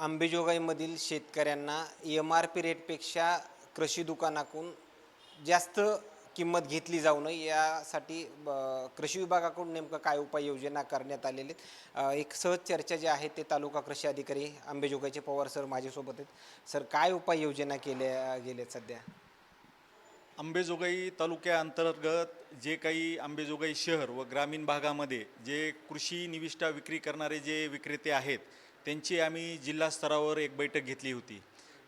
आंबेजोगाईमधील शेतकऱ्यांना M R P रेटपेक्षा कृषी दुकानाकडून जास्त किंमत घेतली जाऊ नये. यासाठी ब- कृषी विभागाकडून नेमकं काय उपाययोजना करण्यात आलेले आहेत? एक सहज चर्चा जी आहे ते तालुका कृषी अधिकारी आंबेजोगाईचे पवार सर माझ्यासोबत आहेत. सर काय उपाययोजना केल्या गेल्यात सध्या? आंबेजोगाई तालुक्याअंतर्गत जे काही आंबेजोगाई शहर व ग्रामीण भागामध्ये जे कृषी निविष्ठा विक्री करणारे जे विक्रेते आहेत त्यांची आम्ही जिल्हा स्तरावर एक बैठक घेतली होती.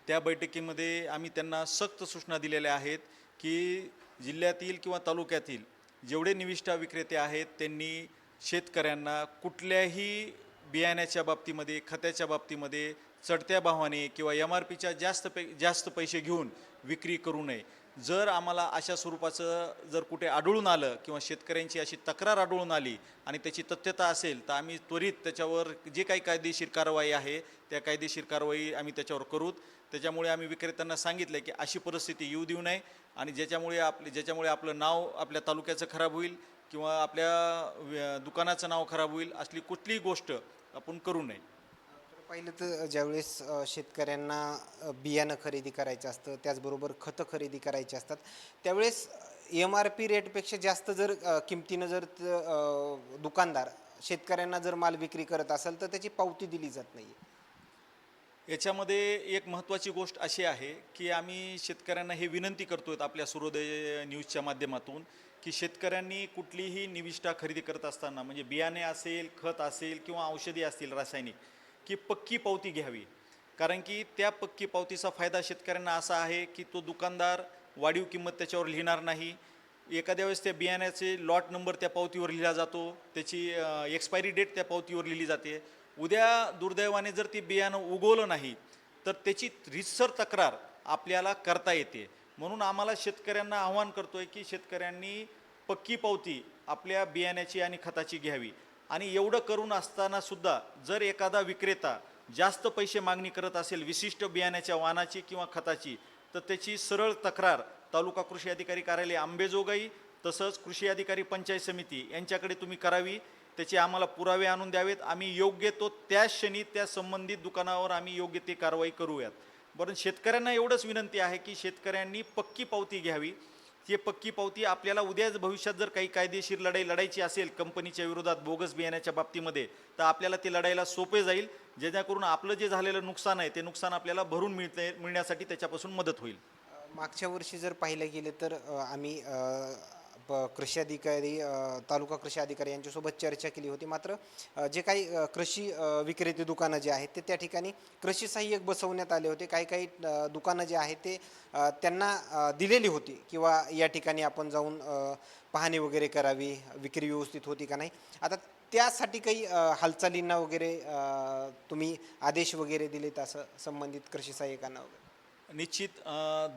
त्या बैठकीमध्ये आम्ही त्यांना सक्त सूचना दिलेल्या आहेत की जिल्ह्यातील किंवा तालुक्यातील जेवढे निविष्ठा विक्रेते आहेत त्यांनी शेतकऱ्यांना कुठल्याही बियाण्याच्या बाबतीमध्ये खताच्या बाबतीमध्ये चढत्या भावाने किंवा एम आर पीच्या जास्त पै जास्त पैसे घेऊन विक्री करू नये. जर आम्हाला अशा स्वरूपाचं जर कुठे आढळून आलं किंवा शेतकऱ्यांची अशी तक्रार आढळून आली आणि त्याची तथ्यता असेल तर आम्ही त्वरित त्याच्यावर जे काही कायदेशीर कारवाई आहे त्या कायदेशीर कारवाई आम्ही त्याच्यावर करूत. त्याच्यामुळे आम्ही विक्रेत्यांना सांगितलं की अशी परिस्थिती येऊ देऊ नये आणि ज्याच्यामुळे आपले ज्याच्यामुळे आपलं नाव आपल्या तालुक्याचं खराब होईल किंवा आपल्या व्य- दुकानाचं नाव खराब होईल असली कुठलीही गोष्ट आपण करू नये. पहिलं तर ज्यावेळेस शेतकऱ्यांना बियाणं खरेदी करायचं असतं त्याचबरोबर खतं खरेदी करायची असतात त्यावेळेस एम आर पी रेटपेक्षा जास्त जर किमतीनं जर दुकानदार शेतकऱ्यांना जर माल विक्री करत असेल तर त्याची पावती दिली जात नाही याच्यामध्ये एक महत्त्वाची गोष्ट अशी आहे की आम्ही शेतकऱ्यांना हे विनंती करतोय आपल्या सूर्योदय न्यूजच्या माध्यमातून की शेतकऱ्यांनी कुठलीही निविष्ठा खरेदी करत असताना म्हणजे बियाणे असेल खत असेल किंवा औषधी असतील रासायनिक की पक्की पावती घ्यावी. कारण की त्या पक्की पावतीचा फायदा शेतकऱ्यांना असा आहे की तो दुकानदार वाढीव किंमत त्याच्यावर लिहिणार नाही. एखाद्या वेळेस त्या बियाण्याचे लॉट नंबर त्या पावतीवर लिहिला जातो. त्याची एक्सपायरी डेट त्या पावतीवर लिहिली जाते. उद्या दुर्दैवाने जर ती बियाणं उगवलं नाही तर त्याची रितसर तक्रार आपल्याला करता येते. म्हणून आम्हाला शेतकऱ्यांना आव्हान आहे की शेतकऱ्यांनी पक्की पावती आपल्या बियाण्याची आणि खताची घ्यावी. आणि एवढं करून असताना सुद्धा जर एखादा विक्रेता जास्त पैसे मागणी करत असेल विशिष्ट बियाण्याच्या वाहनाची किंवा खताची तर त्याची सरळ तक्रार तालुका कृषी अधिकारी कार्यालय आंबेजोगाई तसंच कृषी अधिकारी पंचायत समिती यांच्याकडे तुम्ही करावी. त्याचे आम्हाला पुरावे आणून द्यावेत. आम्ही योग्य तो त्या क्षणी त्या संबंधित दुकानावर आम्ही योग्य ती कारवाई करूयात. बरं शेतकऱ्यांना एवढंच विनंती आहे की शेतकऱ्यांनी पक्की पावती घ्यावी. ती पक्की पावती आपल्याला उद्याच भविष्यात जर काही कायदेशीर लढाई लढायची असेल कंपनीच्या विरोधात बोगस बियाण्याच्या बाबतीमध्ये तर आपल्याला ते लढायला सोपे जाईल जेणेकरून आपलं जे झालेलं नुकसान आहे ते नुकसान आपल्याला भरून मिळते मिळण्यासाठी त्याच्यापासून मदत होईल. मागच्या वर्षी जर पाहिलं गेलं तर आम्ही प- कृषी अधिकारी तालुका कृषी अधिकारी यांच्यासोबत चर्चा केली होती. मात्र जे काही कृषी विक्रेते दुकानं जे आहेत ते त्या ठिकाणी कृषी सहाय्यक बसवण्यात आले होते. काही काही दुकानं जे आहेत ते त्यांना दिलेली होती किंवा या ठिकाणी आपण जाऊन पाहणी वगैरे करावी विक्री व्यवस्थित होती का नाही. आता त्यासाठी काही हालचालींना वगैरे तुम्ही आदेश वगैरे दिलेत असं संबंधित कृषी सहाय्यकांना वगैरे? निश्चित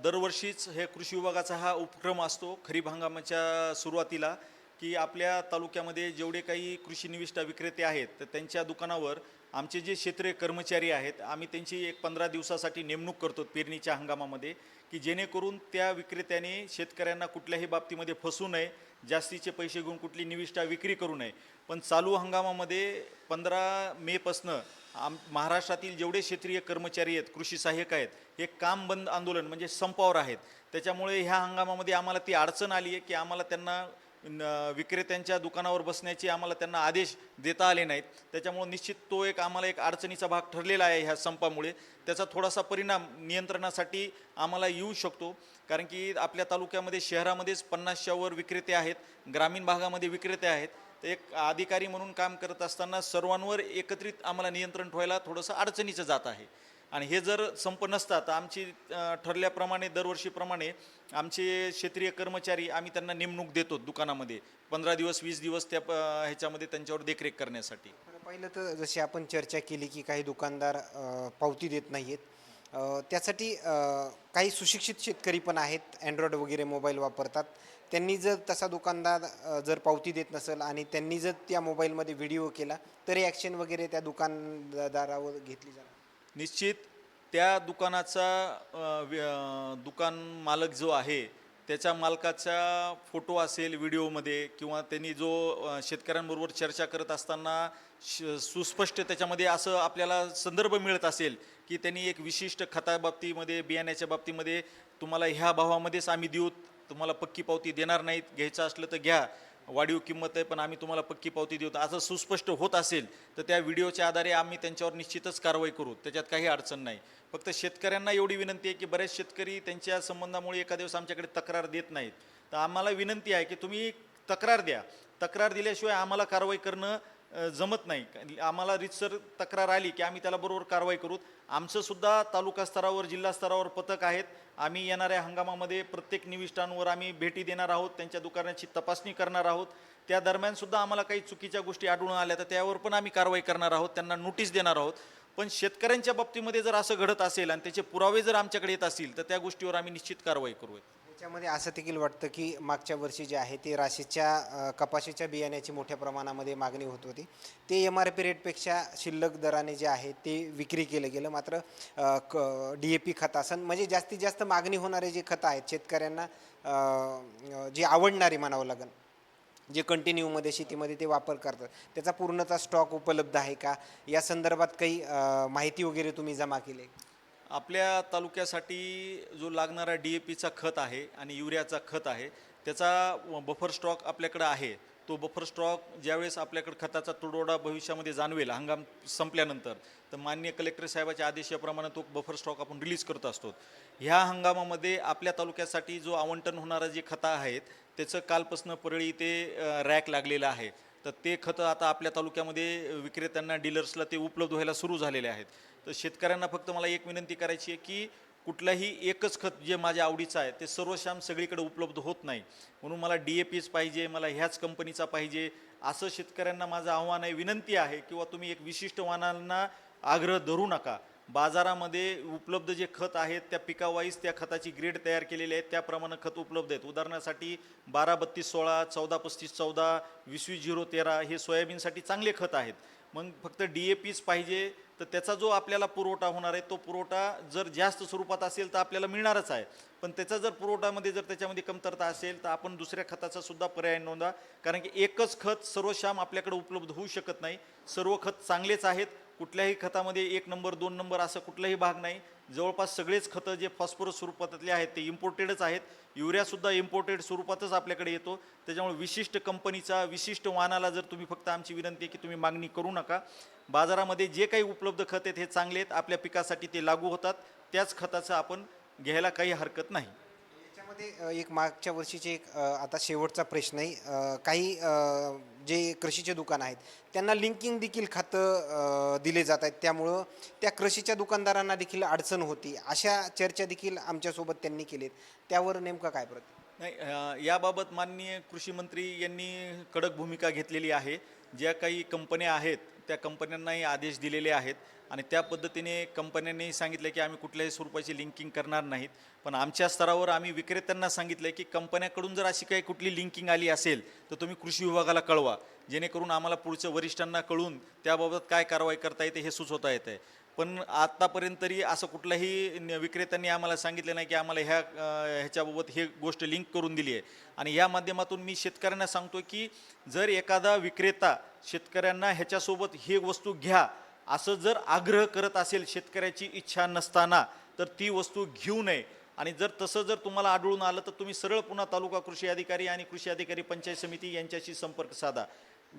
दरवर्षीच हे कृषी विभागाचा हा उपक्रम असतो खरीप हंगामाच्या सुरुवातीला की आपल्या तालुक्यामध्ये जेवढे काही कृषी निविष्ठा विक्रेते आहेत तर त्यांच्या दुकानावर आमचे जे क्षेत्रीय कर्मचारी आहेत आम्ही त्यांची एक पंधरा दिवसासाठी नेमणूक करतो पेरणीच्या हंगामामध्ये की जेणेकरून त्या विक्रेत्याने शेतकऱ्यांना कुठल्याही बाबतीमध्ये फसू नये जास्तीचे पैसे घेऊन कुठली निविष्ठा विक्री करू नये. पण चालू हंगामामध्ये पंधरा मेपासनं आम महाराष्ट्रातील जेवढे क्षेत्रीय कर्मचारी आहेत कृषी सहाय्यक आहेत हे काम बंद आंदोलन म्हणजे संपावर आहेत. त्याच्यामुळे ह्या हंगामामध्ये आम्हाला ती अडचण आली आहे की आम्हाला त्यांना न- विक्रेत्यांच्या दुकानावर बसण्याचे आम्हाला त्यांना आदेश देता आले नाहीत. त्याच्यामुळे निश्चित तो एक आम्हाला एक अडचणीचा भाग ठरलेला आहे ह्या संपामुळे. त्याचा थोडासा परिणाम नियंत्रणासाठी आम्हाला येऊ शकतो. कारण की आपल्या तालुक्यामध्ये शहरामध्येच पन्नासच्यावर विक्रेते आहेत ग्रामीण भागामध्ये विक्रेते आहेत. तर एक अधिकारी म्हणून काम करत असताना सर्वांवर एकत्रित आम्हाला नियंत्रण ठेवायला थोडंसं अडचणीचं जात आहे. आणि हे जर संप नसता तर आमची ठरल्याप्रमाणे दरवर्षीप्रमाणे आमचे क्षेत्रीय कर्मचारी आम्ही त्यांना नेमणूक देतो दुकानामध्ये. पंधरा दिवस वीस दिवस त्या ह्याच्यामध्ये त्यांच्यावर देखरेख करण्यासाठी. पहिलं तर जशी आपण चर्चा केली की काही दुकानदार पावती देत नाही आहेत त्यासाठी काही सुशिक्षित शेतकरी पण आहेत. अँड्रॉइड वगैरे मोबाईल वापरतात. त्यांनी जर तसा दुकानदार जर पावती देत नसेल आणि त्यांनी जर त्या मोबाईलमध्ये व्हिडिओ केला तरी ॲक्शन वगैरे त्या दुकानदारावर घेतली जाणार. निश्चित त्या दुकानाचा व्य- दुकान मालक जो आहे त्याच्या मालकाचा फोटो असेल व्हिडिओमध्ये किंवा त्यांनी जो शेतकऱ्यांबरोबर चर्चा करत असताना श सुस्पष्ट त्याच्यामध्ये असं आपल्याला संदर्भ मिळत असेल की त्यांनी एक विशिष्ट खताबाबतीमध्ये बियाण्याच्या बाबतीमध्ये तुम्हाला ह्या भावामध्येच आम्ही देऊ तुम्हाला पक्की पावती देणार नाहीत घ्यायचं असलं तर घ्या. वाढीव किंमत आहे पण आम्ही तुम्हाला पक्की पावती देऊ. असं सुस्पष्ट होत असेल तर त्या व्हिडिओच्या आधारे आम्ही त्यांच्यावर निश्चितच कारवाई करू. त्याच्यात काही अडचण नाही. फक्त शेतकऱ्यांना एवढी विनंती आहे की बरेच शेतकरी त्यांच्या संबंधामुळे एका दिवस आमच्याकडे तक्रार देत नाहीत. तर आम्हाला विनंती आहे की तुम्ही तक्रार द्या. तक्रार दिल्याशिवाय आम्हाला कारवाई करणं जमत नाही. आम्हाला रितसर तक्रार आली की आम्ही त्याला बरोबर कारवाई करू. आमचंसुद्धा तालुका स्तरावर जिल्हा स्तरावर पथक आहेत. आम्ही येणाऱ्या हंगामामध्ये प्रत्येक निविष्ठांवर आम्ही भेटी देणार आहोत त्यांच्या दुकानाची तपासणी करणार आहोत. त्या दरम्यानसुद्धा आम्हाला काही चुकीच्या गोष्टी आढळून आल्या तर त्यावर पण आम्ही कारवाई करणार आहोत त्यांना नोटीस देणार आहोत. पण शेतकऱ्यांच्या बाबतीमध्ये जर असं घडत असेल आणि त्याचे पुरावे जर आमच्याकडे येत असतील तर त्या गोष्टीवर आम्ही निश्चित कारवाई करू त्याच्यामध्ये असं देखील वाटतं की मागच्या वर्षी जे आहे ते राशीच्या कपाशीच्या बियाण्याची मोठ्या प्रमाणामध्ये मागणी होत होती. ते एम आर पी रेटपेक्षा शिल्लक दराने जे आहे ते विक्री केलं गेलं. मात्र क डी ए पी खत असन म्हणजे जास्तीत जास्त मागणी होणारे जे खतं आहेत शेतकऱ्यांना जे आवडणारी म्हणावं लागेल जे कंटिन्यूमध्ये शेतीमध्ये ते वापर करतात. त्याचा पूर्णतः स्टॉक उपलब्ध आहे का? या संदर्भात काही माहिती वगैरे तुम्ही जमा केली आहे? आपल्या तालुक्यासाठी जो लागणारा डी ए पीचा खत आहे आणि युरियाचा खत आहे त्याचा बफर स्टॉक आपल्याकडं आहे. तो बफर स्टॉक ज्यावेळेस आपल्याकडे खताचा तुडवडा भविष्यामध्ये जाणवेल हंगाम संपल्यानंतर तर मान्य कलेक्टर साहेबाच्या आदेशाप्रमाणे तो बफर स्टॉक आपण रिलीज करत असतो. ह्या हंगामामध्ये आपल्या तालुक्यासाठी जो आवंटन होणारा जे खतं आहेत त्याचं कालपासनं परळी ते रॅक लागलेलं आहे. तर ते खतं आता आपल्या तालुक्यामध्ये विक्रेत्यांना डीलर्सला ते उपलब्ध व्हायला सुरू झालेले आहेत. तर शेतकऱ्यांना फक्त मला एक विनंती करायची आहे की कुठलंही एकच खत जे माझ्या आवडीचं आहे ते सर्वश्याम सगळीकडे उपलब्ध होत नाही. म्हणून मला डी ए पीच पाहिजे मला ह्याच कंपनीचा पाहिजे असं शेतकऱ्यांना माझं आव्हान आहे विनंती आहे किंवा तुम्ही एक विशिष्ट वाहनांना आग्रह धरू नका. बाजारामध्ये उपलब्ध जे खत आहेत त्या पिकावाईज त्या खताची ग्रेड तयार केलेली आहेत. त्याप्रमाणे खत उपलब्ध आहेत. उदाहरणासाठी बारा बत्तीस सोळा चौदा पस्तीस चौदा वीस वीस झिरो तेरा हे सोयाबीनसाठी चांगले खत आहेत. मग फक्त डी ए पीच पाहिजे तर त्याचा जो आपल्याला पुरवठा होणार आहे तो पुरवठा जर जास्त स्वरूपात असेल तर आपल्याला मिळणारच आहे. पण त्याचा जर पुरवठामध्ये जर त्याच्यामध्ये कमतरता असेल तर आपण दुसऱ्या खताचा सुद्धा पर्याय नोंदा. कारण की एकच खत सर्वश्याम आपल्याकडे उपलब्ध होऊ शकत नाही. सर्व खत चांगलेच आहेत कुठल्याही खतामध्ये एक नंबर दोन नंबर असं कुठलाही भाग नाही. जवळपास सगळेच खतं जे फॉस्फरस स्वरूपातले आहेत ते इम्पोर्टेडच आहेत. युरियासुद्धा इम्पोर्टेड स्वरूपातच आपल्याकडे येतो. त्याच्यामुळे विशिष्ट कंपनीचा विशिष्ट वाहनाला जर तुम्ही फक्त आमची विनंती आहे की तुम्ही मागणी करू नका. बाजारामध्ये जे काही उपलब्ध खत आहेत हे चांगले आहेत. आपल्या पिकासाठी ते लागू होतात. त्याच खताचं आपण घ्यायला काही हरकत नाही. याच्यामध्ये एक मागच्या वर्षीचे एक अ, आता शेवटचा प्रश्न आहे अ, काही अ, जे कृषीचे दुकान आहेत त्यांना लिंकिंग देखील खातं अ, दिले जात आहेत. त्यामुळं त्या कृषीच्या दुकानदारांना देखील अडचण होती. अशा चर्चा देखील आमच्यासोबत त्यांनी केलीत. त्यावर नेमकं काय प्रत नाही अ, याबाबत माननीय कृषी मंत्री यांनी कडक भूमिका घेतलेली आहे. ज्या काही कंपन्या आहेत त्या कंपन्यांनाही आदेश दिलेले आहेत आणि त्या पद्धतीने कंपन्यांनी सांगितलं की आम्ही कुठल्याही स्वरूपाची लिंकिंग करणार नाहीत. पण आमच्या स्तरावर आम्ही विक्रेत्यांना सांगितलं की कंपन्याकडून जर अशी काही कुठली लिंकिंग आली असेल तर तुम्ही कृषी विभागाला कळवा. जेणेकरून आम्हाला पुढच्या वरिष्ठांना कळून त्याबाबत काय कारवाई करता येते हे सुचवता येते पण आत्तापर्यंत तरी असं कुठल्याही विक्रेत्यांनी आम्हाला सांगितलं नाही की आम्हाला ह्या ह्याच्याबाबत हे गोष्ट लिंक करून दिली आहे. आणि या माध्यमातून मी शेतकऱ्यांना सांगतो की जर एखादा विक्रेता शेतकऱ्यांना ह्याच्यासोबत हे वस्तू घ्या असं जर आग्रह करत असेल शेतकऱ्याची इच्छा नसताना तर ती वस्तू घेऊ नये. आणि जर तसं जर तुम्हाला आढळून आलं तर तुम्ही सरळ पुन्हा तालुका कृषी अधिकारी आणि कृषी अधिकारी पंचायत समिती यांच्याशी संपर्क साधा.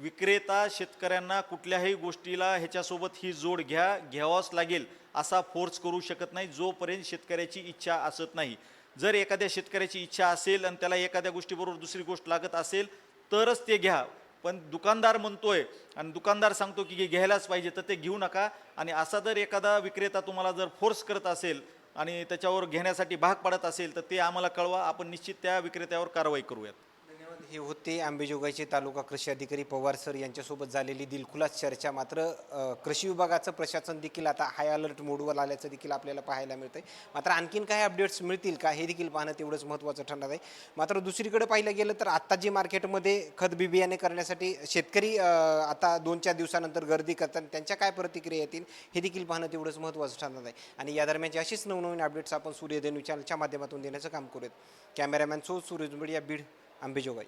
विक्रेता शेतकऱ्यांना कुठल्याही गोष्टीला ह्याच्यासोबत ही जोड घ्या घ्यावाच लागेल असा फोर्स करू शकत नाही जोपर्यंत शेतकऱ्याची इच्छा असत नाही. जर एखाद्या शेतकऱ्याची इच्छा असेल आणि त्याला एखाद्या गोष्टीबरोबर दुसरी गोष्ट लागत असेल तरच ते घ्या. पण दुकानदार म्हणतोय आणि दुकानदार सांगतो की हे घ्यायलाच पाहिजे तर ते घेऊ नका. आणि असा जर एखादा विक्रेता तुम्हाला जर फोर्स करत असेल आणि त्याच्यावर घेण्यासाठी भाग पाडत असेल तर ते आम्हाला कळवा. आपण निश्चित त्या विक्रेत्यावर कारवाई करूयात. हे होते. आंबेजोगाईचे तालुका कृषी अधिकारी पवार सर यांच्यासोबत झालेली दिलखुलास चर्चा. मात्र कृषी विभागाचं प्रशासन देखील आता हाय अलर्ट मोडवर आल्याचं देखील आपल्याला पाहायला मिळतंय. मात्र आणखीन काही अपडेट्स मिळतील का? हे देखील पाहणं तेवढंच महत्त्वाचं ठरणार आहे. मात्र दुसरीकडे पाहिलं गेलं तर आत्ता जे मार्केटमध्ये खत बी बियाणे करण्यासाठी शेतकरी आता दोन चार दिवसानंतर गर्दी करतात त्यांच्या काय प्रतिक्रिया येतील हे देखील पाहणं तेवढंच महत्त्वाचं ठरणार आहे. आणि या दरम्यानचे अशीच नवनवीन अपडेट्स आपण सूर्यदेनू चॅनलच्या माध्यमातून देण्याचं काम करूयात. Cameraman so Surya media Beed. Ambejogai.